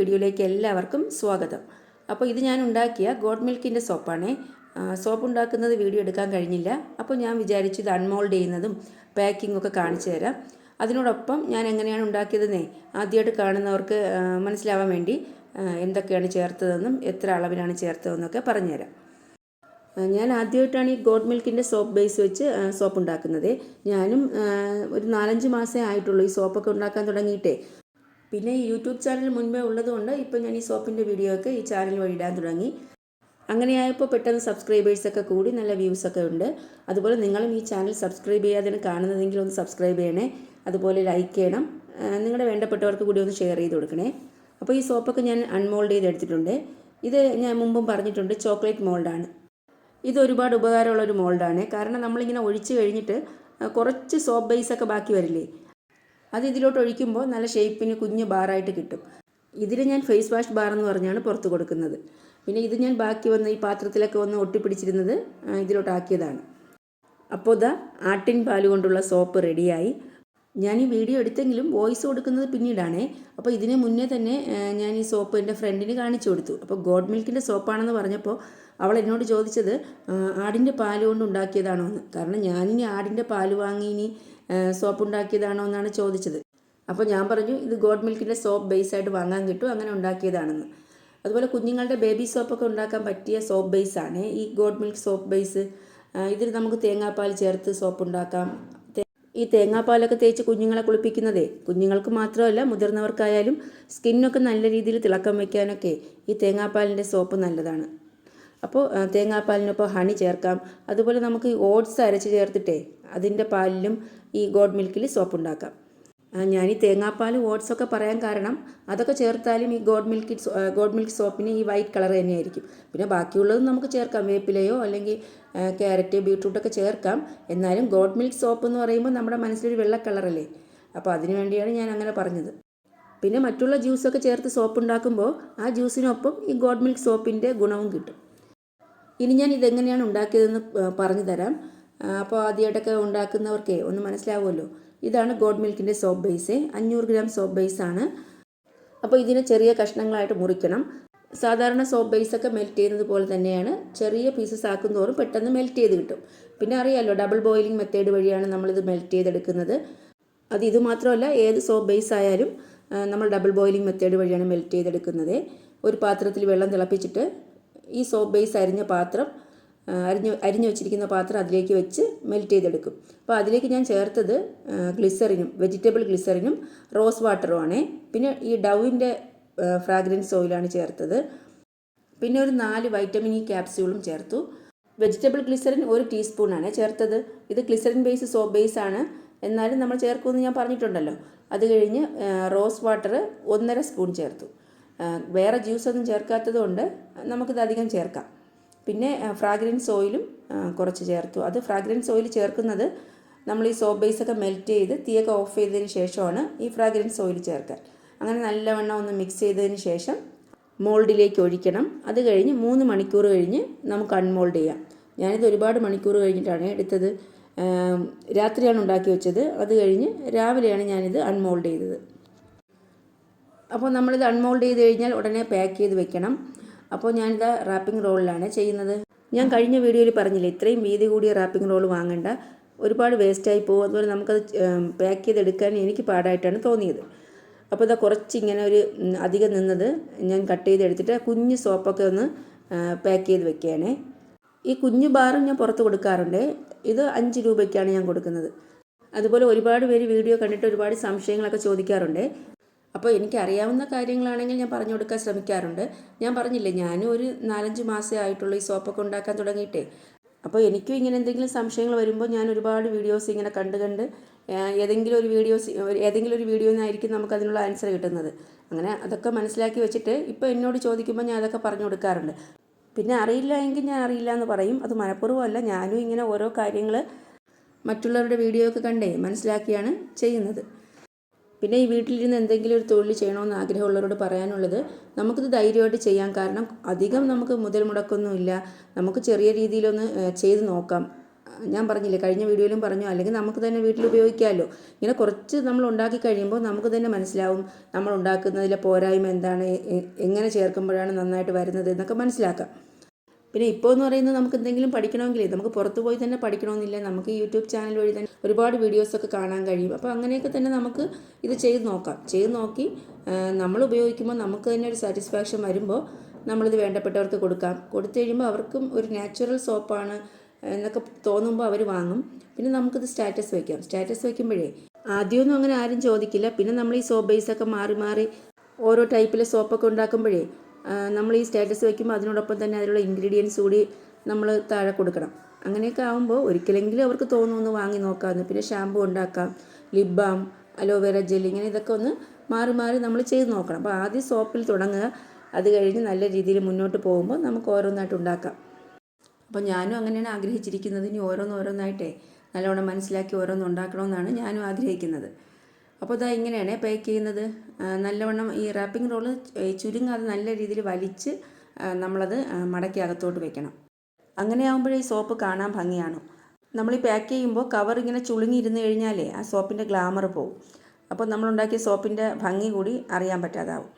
വീഡിയോയിലേക്ക് എല്ലാവർക്കും സ്വാഗതം. അപ്പോൾ ഇത് ഞാൻ ഉണ്ടാക്കിയ ഗോഡ് മിൽക്കിന്റെ സോപ്പാണേ. സോപ്പ് ഉണ്ടാക്കുന്നത് വീഡിയോ എടുക്കാൻ കഴിഞ്ഞില്ല. അപ്പോൾ ഞാൻ വിചാരിച്ചു ഇത് അൺമോൾഡ് ചെയ്യുന്നതും പാക്കിംഗ് ഒക്കെ കാണിച്ചു തരാം. അതിനോടൊപ്പം ഞാൻ എങ്ങനെയാണ് ഉണ്ടാക്കിയതെന്നേ ആദ്യമായിട്ട് കാണുന്നവർക്ക് മനസ്സിലാവാൻ വേണ്ടി എന്തൊക്കെയാണ് ചേർത്തതെന്നും എത്ര അളവിലാണ് ചേർത്തതെന്നൊക്കെ പറഞ്ഞുതരാം ഞാൻ ആദ്യമായിട്ടാണ് ഈ ഗോഡ് മിൽക്കിന്റെ സോപ്പ് ബേസ് വെച്ച് സോപ്പ് ഉണ്ടാക്കുന്നത്. ഞാനും ഒരു നാലഞ്ച് മാസമേ ആയിട്ടുള്ളൂ ഈ സോപ്പൊക്കെ ഉണ്ടാക്കാൻ തുടങ്ങിയിട്ടേ. പിന്നെ ഈ യൂട്യൂബ് ചാനൽ മുൻപേ ഉള്ളതുകൊണ്ട് ഇപ്പോൾ ഞാൻ ഈ സോപ്പിന്റെ വീഡിയോ ഒക്കെ ഈ ചാനൽ വഴി ഇടാൻ തുടങ്ങി. അങ്ങനെയായപ്പോൾ പെട്ടെന്ന് സബ്സ്ക്രൈബേഴ്സൊക്കെ കൂടി നല്ല വ്യൂസൊക്കെ ഉണ്ട്. അതുപോലെ നിങ്ങളും ഈ ചാനൽ സബ്സ്ക്രൈബ് ചെയ്യാതെ കാണുന്നതെങ്കിൽ ഒന്ന് സബ്സ്ക്രൈബ് ചെയ്യണേ. അതുപോലെ ലൈക്ക് ചെയ്യണം. നിങ്ങളുടെ വേണ്ടപ്പെട്ടവർക്ക് കൂടി ഒന്ന് ഷെയർ ചെയ്ത് കൊടുക്കണേ. അപ്പോൾ ഈ സോപ്പൊക്കെ ഞാൻ അൺമോൾഡ് ചെയ്തെടുത്തിട്ടുണ്ട് ഇത് ഞാൻ മുമ്പും പറഞ്ഞിട്ടുണ്ട് ചോക്ലേറ്റ് മോൾഡാണ് ഇത് ഒരുപാട് ഉപകാരമുള്ള ഒരു മോൾഡാണ് കാരണം നമ്മളിങ്ങനെ ഒഴിച്ച് കഴിഞ്ഞിട്ട് കുറച്ച് സോപ്പ് ബേസൊക്കെ ബാക്കി വരില്ലേ? അത് ഇതിലോട്ട് ഒഴിക്കുമ്പോൾ നല്ല ഷേപ്പിന് കുഞ്ഞ് ബാറായിട്ട് കിട്ടും. ഇതിൽ ഞാൻ ഫേസ് വാഷ് ബാർ എന്ന് പറഞ്ഞാണ് പുറത്ത് കൊടുക്കുന്നത്. പിന്നെ ഇത് ഞാൻ ബാക്കി വന്ന് ഈ പാത്രത്തിലൊക്കെ വന്ന് ഒട്ടിപ്പിടിച്ചിരുന്നത് ഇതിലോട്ടാക്കിയതാണ് അപ്പോൾ ഇതാ ആട്ടിൻ പാൽ കൊണ്ടുള്ള സോപ്പ് റെഡിയായി. ഞാൻ ഈ വീഡിയോ എടുത്തെങ്കിലും വോയിസ് കൊടുക്കുന്നത് പിന്നീടാണേ. അപ്പോൾ ഇതിന് മുന്നേ തന്നെ ഞാൻ ഈ സോപ്പ് എന്റെ ഫ്രണ്ടിന് കാണിച്ചു കൊടുത്തു. അപ്പോൾ ഗോഡ് മിൽക്കിന്റെ സോപ്പാണെന്ന് പറഞ്ഞപ്പോൾ അവൾ എന്നോട് ചോദിച്ചത് ആടിന്റെ പാൽ കൊണ്ട് ഉണ്ടാക്കിയതാണോ എന്ന് കാരണം ഞാനിനി ആടിന്റെ പാൽ വാങ്ങി ഇനി സോപ്പ് ഉണ്ടാക്കിയതാണോ എന്നാണ് ചോദിച്ചത്. അപ്പോൾ ഞാൻ പറഞ്ഞു ഇത് ഗോഡ് മിൽക്കിന്റെ സോപ്പ് ബേസ് ആയിട്ട് വാങ്ങാൻ കിട്ടും അങ്ങനെ ഉണ്ടാക്കിയതാണെന്ന്. അതുപോലെ കുഞ്ഞുങ്ങളുടെ ബേബി സോപ്പൊക്കെ ഉണ്ടാക്കാൻ പറ്റിയ സോപ്പ് ബേസാണ് ഈ ഗോഡ് മിൽക്ക് സോപ്പ് ബേസ് ഇതിൽ നമുക്ക് തേങ്ങാപ്പാൽ ചേർത്ത് സോപ്പ് ഉണ്ടാക്കാം ഈ തേങ്ങാപ്പാലൊക്കെ തേച്ച് കുഞ്ഞുങ്ങളെ കുളിപ്പിക്കുന്നതേ. കുഞ്ഞുങ്ങൾക്ക് മാത്രമല്ല മുതിർന്നവർക്കായാലും സ്കിന്നൊക്കെ നല്ല രീതിയിൽ തിളക്കം വയ്ക്കാനൊക്കെ ഈ തേങ്ങാപ്പാലിന്റെ സോപ്പ് നല്ലതാണ്. അപ്പോൾ തേങ്ങാപ്പാലിനൊപ്പം ഹണി ചേർക്കാം. അതുപോലെ നമുക്ക് ഓട്സ് അരച്ച് ചേർത്തിട്ടേ അതിന്റെ പാലിലും ഈ ഗോഡ് മിൽക്കിൽ സോപ്പ് ഉണ്ടാക്കാം. ഞാൻ ഈ തേങ്ങാപ്പാൽ ഓട്സൊക്കെ പറയാൻ കാരണം അതൊക്കെ ചേർത്താലും ഈ ഗോഡ് മിൽക്ക് ഗോഡ് മിൽക്ക് സോപ്പിന് ഈ വൈറ്റ് കളർ തന്നെയായിരിക്കും. പിന്നെ ബാക്കിയുള്ളതും നമുക്ക് ചേർക്കാം. വേപ്പിലയോ അല്ലെങ്കിൽ ക്യാരറ്റ് ബീട്രൂട്ടൊക്കെ ചേർക്കാം. എന്നാലും ഗോഡ് മിൽക്ക് സോപ്പ് എന്ന് പറയുമ്പോൾ നമ്മുടെ മനസ്സിലൊരു വെള്ള കളറല്ലേ? അപ്പോൾ അതിനു വേണ്ടിയാണ് ഞാൻ അങ്ങനെ പറഞ്ഞത്. പിന്നെ മറ്റുള്ള ജ്യൂസൊക്കെ ചേർത്ത് സോപ്പ് ഉണ്ടാക്കുമ്പോൾ ആ ജ്യൂസിനൊപ്പം ഈ ഗോഡ് മിൽക്ക് സോപ്പിന്റെ ഗുണവും കിട്ടും. ഇനി ഞാൻ ഇതെങ്ങനെയാണ് ഉണ്ടാക്കിയതെന്ന് പറഞ്ഞു തരാം. അപ്പോൾ ആദ്യമായിട്ടൊക്കെ ഉണ്ടാക്കുന്നവർക്കേ ഒന്ന് മനസ്സിലാവുമല്ലോ. ഇതാണ് ഗോഡ് മിൽക്കിന്റെ സോപ്പ് ബേസ് അഞ്ഞൂറ് ഗ്രാം സോപ്പ് ബേസ് ആണ്. അപ്പോൾ ഇതിനെ ചെറിയ കഷ്ണങ്ങളായിട്ട് മുറിക്കണം. സാധാരണ സോപ്പ് ബേസ് ഒക്കെ മെൽറ്റ് ചെയ്യുന്നത് പോലെ തന്നെയാണ്. ചെറിയ പീസസ് ആക്കുന്തോറും പെട്ടെന്ന് മെൽറ്റ് ചെയ്ത് കിട്ടും. പിന്നെ അറിയാമല്ലോ ഡബിൾ ബോയിലിംഗ് മെത്തേഡ് വഴിയാണ് നമ്മളിത് മെൽറ്റ് ചെയ്തെടുക്കുന്നത്. അത് ഇത് മാത്രമല്ല ഏത് സോപ്പ് ബേസ് ആയാലും നമ്മൾ ഡബിൾ ബോയിലിംഗ് മെത്തേഡ് വഴിയാണ് മെൽറ്റ് ചെയ്തെടുക്കുന്നത്. ഒരു പാത്രത്തിൽ വെള്ളം തിളപ്പിച്ചിട്ട് ഈ സോപ്പ് ബേസ് അരിഞ്ഞ പാത്രം അരിഞ്ഞ് അരിഞ്ഞു വെച്ചിരിക്കുന്ന പാത്രം അതിലേക്ക് വെച്ച് മെൽറ്റ് ചെയ്തെടുക്കും. അപ്പോൾ അതിലേക്ക് ഞാൻ ചേർത്തത് ഗ്ലിസറിനും വെജിറ്റബിൾ ഗ്ലിസറിനും റോസ് വാട്ടറും പിന്നെ ഈ ഡൗവിന്റെ ഫ്രാഗ്രൻസ് ഓയിലാണ് ചേർത്തത്. പിന്നെ ഒരു നാല് വൈറ്റമിൻ ഇ ക്യാപ്സ്യൂളും ചേർത്തു. വെജിറ്റബിൾ ഗ്ലിസറിൻ ഒരു ടീസ്പൂണാണ് ചേർത്തത്. ഇത് ഗ്ലിസറിൻ ബേസ് സോപ്പ് ബേസ് ആണ്. എന്നാലും നമ്മൾ ചേർക്കുമെന്ന് ഞാൻ പറഞ്ഞിട്ടുണ്ടല്ലോ. അത് കഴിഞ്ഞ് റോസ് വാട്ടർ ഒന്നര സ്പൂൺ ചേർത്തു. വേറെ ജ്യൂസ് ഒന്നും ചേർക്കാത്തത് കൊണ്ട് നമുക്കിത് അധികം ചേർക്കാം. പിന്നെ ഫ്രാഗ്രൻസ് ഓയിലും കുറച്ച് ചേർത്തു. അത് ഫ്രാഗ്രൻസ് ഓയിൽ ചേർക്കുന്നത് നമ്മൾ ഈ സോപ്പ് ബേസൊക്കെ മെൽറ്റ് ചെയ്ത് തീയൊക്കെ ഓഫ് ചെയ്തതിന് ശേഷമാണ് ഈ ഫ്രാഗ്രൻസ് ഓയിൽ ചേർക്കാൻ അങ്ങനെ നല്ലവണ്ണം ഒന്ന് മിക്സ് ചെയ്തതിന് ശേഷം മോൾഡിലേക്ക് ഒഴിക്കണം. അത് കഴിഞ്ഞ് മൂന്ന് മണിക്കൂർ കഴിഞ്ഞ് നമുക്ക് അൺമോൾഡ് ചെയ്യാം. ഞാനിത് ഒരുപാട് മണിക്കൂർ കഴിഞ്ഞിട്ടാണ് എടുത്തത്. രാത്രിയാണ് ഉണ്ടാക്കി വെച്ചത്. അത് കഴിഞ്ഞ് രാവിലെയാണ് ഞാനിത് അൺമോൾഡ് ചെയ്തത്. അപ്പോൾ നമ്മളിത് അൺമോൾഡ് ചെയ്ത് കഴിഞ്ഞാൽ ഉടനെ പാക്ക് ചെയ്ത് വെക്കണം. അപ്പോൾ ഞാനിത് റാപ്പിംഗ് റോളിലാണ് ചെയ്യുന്നത്. ഞാൻ കഴിഞ്ഞ വീഡിയോയിൽ പറഞ്ഞില്ലേ ഇത്രയും വീതി കൂടിയ റാപ്പിംഗ് റോൾ വാങ്ങണ്ട. ഒരുപാട് വേസ്റ്റായി പോകും. അതുപോലെ നമുക്കത് പാക്ക് ചെയ്തെടുക്കാൻ എനിക്ക് പാടായിട്ടാണ് തോന്നിയത്. അപ്പോൾ ഇതാ കുറച്ച് ഇങ്ങനെ ഒരു അധികം നിന്നത് ഞാൻ കട്ട് ചെയ്തെടുത്തിട്ട് കുഞ്ഞ് സോപ്പൊക്കെ ഒന്ന് പാക്ക് ചെയ്ത് വെക്കുകയാണേ. ഈ കുഞ്ഞു ബാറും ഞാൻ പുറത്ത് കൊടുക്കാറുണ്ട്. ഇത് അഞ്ച് രൂപയ്ക്കാണ് ഞാൻ കൊടുക്കുന്നത്. അതുപോലെ ഒരുപാട് പേര് വീഡിയോ കണ്ടിട്ട് ഒരുപാട് സംശയങ്ങളൊക്കെ ചോദിക്കാറുണ്ട്. അപ്പോൾ എനിക്കറിയാവുന്ന കാര്യങ്ങളാണെങ്കിൽ ഞാൻ പറഞ്ഞു കൊടുക്കാൻ ശ്രമിക്കാറുണ്ട്. ഞാൻ പറഞ്ഞില്ലേ ഞാനും ഒരു നാലഞ്ച് മാസമേ ആയിട്ടുള്ളൂ ഈ സോപ്പൊക്കെ ഉണ്ടാക്കാൻ തുടങ്ങിയിട്ടേ. അപ്പോൾ എനിക്കും ഇങ്ങനെ എന്തെങ്കിലും സംശയങ്ങൾ വരുമ്പോൾ ഞാൻ ഒരുപാട് വീഡിയോസ് ഇങ്ങനെ കണ്ട് കണ്ട് ഏതെങ്കിലും ഒരു വീഡിയോസ് ഏതെങ്കിലും ഒരു വീഡിയോ നിന്നായിരിക്കും നമുക്ക് അതിനുള്ള ആൻസർ കിട്ടുന്നത്. അങ്ങനെ അതൊക്കെ മനസ്സിലാക്കി വെച്ചിട്ട് ഇപ്പോൾ എന്നോട് ചോദിക്കുമ്പോൾ ഞാൻ അതൊക്കെ പറഞ്ഞു കൊടുക്കാറുണ്ട്. പിന്നെ അറിയില്ല എങ്കിൽ ഞാൻ അറിയില്ല എന്ന് പറയും. അത് മനഃപൂർവമല്ല ഞാനും ഇങ്ങനെ ഓരോ കാര്യങ്ങൾ മറ്റുള്ളവരുടെ വീഡിയോ ഒക്കെ കണ്ടേ മനസ്സിലാക്കിയാണ് ചെയ്യുന്നത്. പിന്നെ ഈ വീട്ടിലിരുന്ന് എന്തെങ്കിലും ഒരു തൊഴിൽ ചെയ്യണമെന്ന് ആഗ്രഹമുള്ളവരോട് പറയാനുള്ളത് നമുക്കിത് ധൈര്യമായിട്ട് ചെയ്യാം. കാരണം അധികം നമുക്ക് മുതൽ മുടക്കൊന്നുമില്ല. നമുക്ക് ചെറിയ രീതിയിലൊന്ന് ചെയ്ത് നോക്കാം. ഞാൻ പറഞ്ഞില്ലേ കഴിഞ്ഞ വീഡിയോയിലും പറഞ്ഞു അല്ലെങ്കിൽ നമുക്ക് തന്നെ വീട്ടിൽ ഉപയോഗിക്കാമല്ലോ. ഇങ്ങനെ കുറച്ച് നമ്മൾ ഉണ്ടാക്കി കഴിയുമ്പോൾ നമുക്ക് തന്നെ മനസ്സിലാവും നമ്മൾ ഉണ്ടാക്കുന്നതിലെ പോരായ്മ എന്താണ് എങ്ങനെ ചേർക്കുമ്പോഴാണ് നന്നായിട്ട് വരുന്നത് എന്നൊക്കെ മനസ്സിലാക്കാം. പിന്നെ ഇപ്പോൾ എന്ന് പറയുന്നത് നമുക്ക് എന്തെങ്കിലും പഠിക്കണമെങ്കിൽ നമുക്ക് പുറത്തു പോയി തന്നെ പഠിക്കണമെന്നില്ല നമുക്ക് യൂട്യൂബ് ചാനൽ വഴി തന്നെ ഒരുപാട് വീഡിയോസൊക്കെ കാണാൻ കഴിയും. അപ്പോൾ അങ്ങനെയൊക്കെ തന്നെ നമുക്ക് ഇത് ചെയ്ത് നോക്കാം. ചെയ്ത് നോക്കി നമ്മൾ ഉപയോഗിക്കുമ്പോൾ നമുക്ക് തന്നെ ഒരു സാറ്റിസ്ഫാക്ഷൻ വരുമ്പോൾ നമ്മളിത് വേണ്ടപ്പെട്ടവർക്ക് കൊടുക്കാം. കൊടുത്തു കഴിയുമ്പോൾ അവർക്കും ഒരു നാച്ചുറൽ സോപ്പാണ് എന്നൊക്കെ തോന്നുമ്പോൾ അവർ വാങ്ങും. പിന്നെ നമുക്കിത് സ്റ്റാറ്റസ് വയ്ക്കാം സ്റ്റാറ്റസ് വയ്ക്കുമ്പോഴേ ആദ്യമൊന്നും അങ്ങനെ ആരും ചോദിക്കില്ല. പിന്നെ നമ്മൾ ഈ സോപ്പ് ബേസൊക്കെ മാറി മാറി ഓരോ ടൈപ്പിലെ സോപ്പൊക്കെ ഉണ്ടാക്കുമ്പോഴേ നമ്മൾ ഈ സ്റ്റാറ്റസ് വയ്ക്കുമ്പോൾ അതിനോടൊപ്പം തന്നെ അതിലുള്ള ഇൻഗ്രീഡിയൻസ് കൂടി നമ്മൾ താഴെ കൊടുക്കണം. അങ്ങനെയൊക്കെ ആകുമ്പോൾ ഒരിക്കലെങ്കിലും അവർക്ക് തോന്നുമെന്ന് വാങ്ങി നോക്കാമെന്ന്. പിന്നെ ഷാമ്പു ഉണ്ടാക്കാം ലിപ് ബാം അലോവേറ ജെൽ ഇങ്ങനെ ഇതൊക്കെ ഒന്ന് മാറി മാറി നമ്മൾ ചെയ്ത് നോക്കണം. അപ്പോൾ ആദ്യം സോപ്പിൽ തുടങ്ങുക. അത് കഴിഞ്ഞ് നല്ല രീതിയിൽ മുന്നോട്ട് പോകുമ്പോൾ നമുക്ക് ഓരോന്നായിട്ട് ഉണ്ടാക്കാം. അപ്പോൾ ഞാനും അങ്ങനെയാണ് ആഗ്രഹിച്ചിരിക്കുന്നത്. ഇനി ഓരോന്നോരോന്നായിട്ടേ നല്ലവണ്ണം മനസ്സിലാക്കി ഓരോന്ന് ഉണ്ടാക്കണമെന്നാണ് ഞാനും ആഗ്രഹിക്കുന്നത്. അപ്പോൾ ഇതാ ഇങ്ങനെയാണ് പാക്ക് ചെയ്യുന്നത്. നല്ലവണ്ണം ഈ റാപ്പിംഗ് റോൾ ചുരുങ്ങാതെ നല്ല രീതിയിൽ വലിച്ച് നമ്മളത് മടക്കി അകത്തോട്ട് വെക്കണം. അങ്ങനെ ആകുമ്പോഴേ ഈ സോപ്പ് കാണാൻ ഭംഗിയാണ്. നമ്മൾ ഈ പാക്ക് ചെയ്യുമ്പോൾ കവർ ഇങ്ങനെ ചുളുങ്ങിയിരുന്ന് കഴിഞ്ഞാലേ ആ സോപ്പിന്റെ ഗ്ലാമർ പോകും അപ്പോൾ നമ്മളുണ്ടാക്കിയ സോപ്പിന്റെ ഭംഗി കൂടി അറിയാൻ പറ്റാതാവും.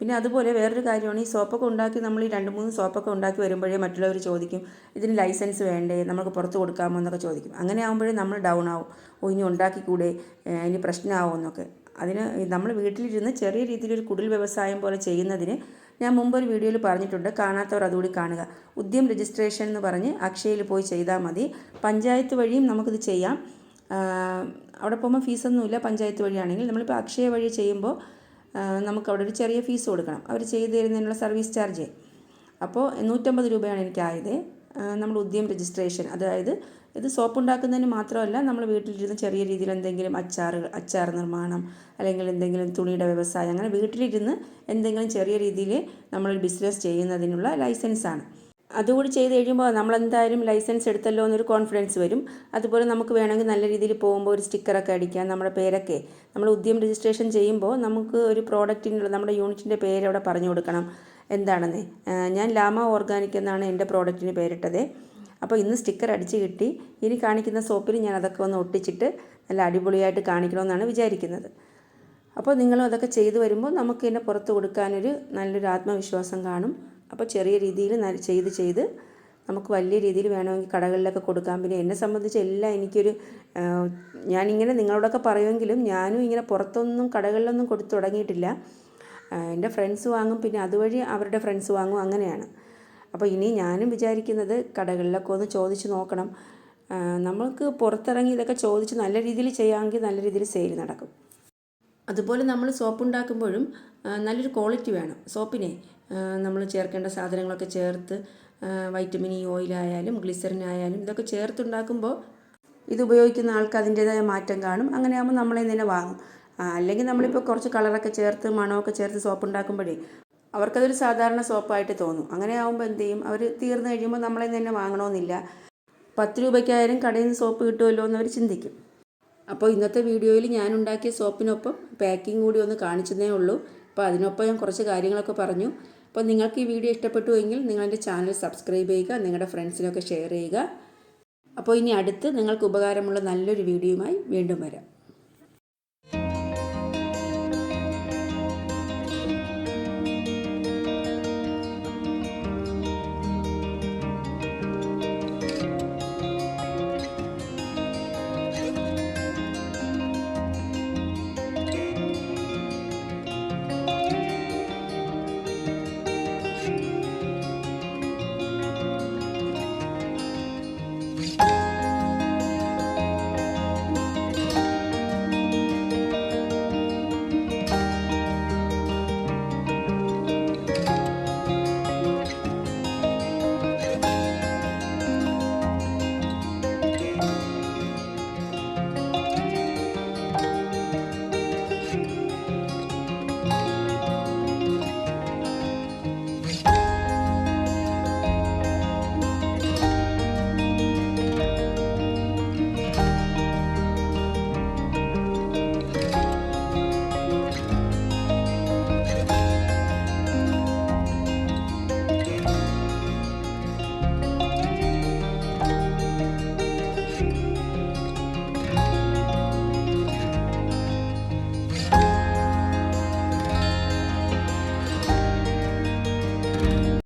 പിന്നെ അതുപോലെ വേറൊരു കാര്യമാണ് ഈ സോപ്പൊക്കെ ഉണ്ടാക്കി നമ്മൾ ഈ രണ്ട് മൂന്ന് സോപ്പൊക്കെ ഉണ്ടാക്കി വരുമ്പോഴേ മറ്റുള്ളവർ ചോദിക്കും ഇതിന് ലൈസൻസ് വേണ്ടേ നമുക്ക് പുറത്ത് കൊടുക്കാമോ എന്നൊക്കെ ചോദിക്കും. അങ്ങനെ ആകുമ്പോഴേ നമ്മൾ ഡൗൺ ആവും. ഓ ഇനി ഉണ്ടാക്കിക്കൂടെ? ഇനി പ്രശ്നമാവോ എന്നൊക്കെ. അതിന് നമ്മൾ വീട്ടിലിരുന്ന് ചെറിയ രീതിയിലൊരു കുടിൽ വ്യവസായം പോലെ ചെയ്യുന്നതിന് ഞാൻ മുമ്പ് ഒരു വീഡിയോയിൽ പറഞ്ഞിട്ടുണ്ട് കാണാത്തവർ അതുകൂടി കാണുക. ഉദ്യം രജിസ്ട്രേഷൻ എന്ന് പറഞ്ഞ് അക്ഷയയിൽ പോയി ചെയ്താൽ മതി. പഞ്ചായത്ത് വഴിയും നമുക്കിത് ചെയ്യാം. അവിടെ പോകുമ്പോൾ ഫീസൊന്നുമില്ല പഞ്ചായത്ത് വഴിയാണെങ്കിൽ. നമ്മളിപ്പോൾ അക്ഷയ വഴി ചെയ്യുമ്പോൾ ആഹ് നമുക്ക് അവിടെ ഒരു ചെറിയ ഫീസ് കൊടുക്കണം. അവർ ചെയ്തു തരുന്നതിനുള്ള സർവീസ് ചാർജ് അപ്പോൾ നൂറ്റമ്പത് രൂപയാണ് എനിക്കായത് നമ്മൾ ഉദ്യം രജിസ്ട്രേഷൻ അതായത് ഇത് സോപ്പ് ഉണ്ടാക്കുന്നതിന് മാത്രമല്ല നമ്മൾ വീട്ടിലിരുന്ന് ചെറിയ രീതിയിൽ എന്തെങ്കിലും അച്ചാറുകൾ അച്ചാർ നിർമ്മാണം അല്ലെങ്കിൽ എന്തെങ്കിലും തുണിയുടെ വ്യവസായം അങ്ങനെ വീട്ടിലിരുന്ന് എന്തെങ്കിലും ചെറിയ രീതിയിൽ നമ്മൾ ബിസിനസ് ചെയ്യുന്നതിനുള്ള ലൈസൻസാണ് അതുകൂടി ചെയ്ത് കഴിയുമ്പോൾ നമ്മളെന്തായാലും ലൈസൻസ് എടുത്തല്ലോ എന്നൊരു കോൺഫിഡൻസ് വരും. അതുപോലെ നമുക്ക് വേണമെങ്കിൽ നല്ല രീതിയിൽ പോകുമ്പോൾ ഒരു സ്റ്റിക്കറൊക്കെ അടിക്കാം നമ്മുടെ പേരൊക്കെ. നമ്മൾ ഉദ്യം രജിസ്ട്രേഷൻ ചെയ്യുമ്പോൾ നമുക്ക് ഒരു പ്രോഡക്റ്റിനുള്ള നമ്മുടെ യൂണിറ്റിന്റെ പേര് അവിടെ പറഞ്ഞു കൊടുക്കണം. എന്താണെന്ന്? ഞാൻ ലാമ ഓർഗാനിക് എന്നാണ് എന്റെ പ്രോഡക്റ്റിന് പേരിട്ടത്. അപ്പോൾ ഇന്ന് സ്റ്റിക്കർ അടിച്ച് കിട്ടി. ഇനി കാണിക്കുന്ന സോപ്പിൽ ഞാൻ അതൊക്കെ ഒന്ന് ഒട്ടിച്ചിട്ട് നല്ല അടിപൊളിയായിട്ട് കാണിക്കണമെന്നാണ് വിചാരിക്കുന്നത്. അപ്പോൾ നിങ്ങളും അതൊക്കെ ചെയ്തു വരുമ്പോൾ നമുക്ക് ഇതിനെ പുറത്ത് കൊടുക്കാനൊരു നല്ലൊരു ആത്മവിശ്വാസം കാണും. അപ്പോൾ ചെറിയ രീതിയിൽ ചെയ്ത് ചെയ്ത് നമുക്ക് വലിയ രീതിയിൽ വേണമെങ്കിൽ കടകളിലൊക്കെ കൊടുക്കാം. പിന്നെ എന്നെ സംബന്ധിച്ച് എല്ലാം എനിക്കൊരു ഞാനിങ്ങനെ നിങ്ങളോടൊക്കെ പറയുമെങ്കിലും ഞാനും ഇങ്ങനെ പുറത്തൊന്നും കടകളിലൊന്നും കൊടുത്തു തുടങ്ങിയിട്ടില്ല. എന്റെ ഫ്രണ്ട്സ് വാങ്ങും പിന്നെ അതുവഴി അവരുടെ ഫ്രണ്ട്സ് വാങ്ങും അങ്ങനെയാണ്. അപ്പോൾ ഇനി ഞാനും വിചാരിക്കുന്നത് കടകളിലൊക്കെ ഒന്ന് ചോദിച്ച് നോക്കണം. നമ്മൾക്ക് പുറത്തിറങ്ങി ഇതൊക്കെ ചോദിച്ച് നല്ല രീതിയിൽ ചെയ്യാമെങ്കിൽ നല്ല രീതിയിൽ സെയിൽ നടക്കും. അതുപോലെ നമ്മൾ സോപ്പ് ഉണ്ടാക്കുമ്പോഴും നല്ലൊരു ക്വാളിറ്റി വേണം. സോപ്പിനെ നമ്മൾ ചേർക്കേണ്ട സാധനങ്ങളൊക്കെ ചേർത്ത് വൈറ്റമിൻ ഇ ഓയിലായാലും ഗ്ലിസറിൻ ആയാലും ഇതൊക്കെ ചേർത്തുണ്ടാക്കുമ്പോൾ ഇത് ഉപയോഗിക്കുന്ന ആൾക്ക് അതിന്റേതായ മാറ്റം കാണും. അങ്ങനെ ആകുമ്പോൾ നമ്മളെ തന്നെ വാങ്ങും. അല്ലെങ്കിൽ നമ്മളിപ്പോൾ കുറച്ച് കളറൊക്കെ ചേർത്ത് മണമൊക്കെ ചേർത്ത് സോപ്പ് ഉണ്ടാക്കുമ്പോഴേ അവർക്കതൊരു സാധാരണ സോപ്പായിട്ട് തോന്നും. അങ്ങനെ ആകുമ്പോൾ എന്ത് ചെയ്യും? അവർ തീർന്നു കഴിയുമ്പോൾ നമ്മളെ തന്നെ വാങ്ങണമെന്നില്ല. പത്ത് രൂപയ്ക്കായാലും കടയിൽ നിന്ന് സോപ്പ് കിട്ടുമല്ലോ എന്നവർ ചിന്തിക്കും. അപ്പോൾ ഇന്നത്തെ വീഡിയോയിൽ ഞാൻ ഉണ്ടാക്കിയ സോപ്പിനൊപ്പം പാക്കിംഗ് കൂടി ഒന്ന് കാണിച്ചതേ ഉള്ളൂ. അപ്പോൾ അതിനൊപ്പം ഞാൻ കുറച്ച് കാര്യങ്ങളൊക്കെ പറഞ്ഞു. അപ്പോൾ നിങ്ങൾക്ക് ഈ വീഡിയോ ഇഷ്ടപ്പെട്ടു എങ്കിൽ നിങ്ങളെന്റെ ചാനൽ സബ്സ്ക്രൈബ് ചെയ്യുക നിങ്ങളുടെ ഫ്രണ്ട്സിനൊക്കെ ഷെയർ ചെയ്യുക. അപ്പോൾ ഇനി അടുത്ത് നിങ്ങൾക്ക് ഉപകാരമുള്ള നല്ലൊരു വീഡിയോയുമായി വീണ്ടും വരാം.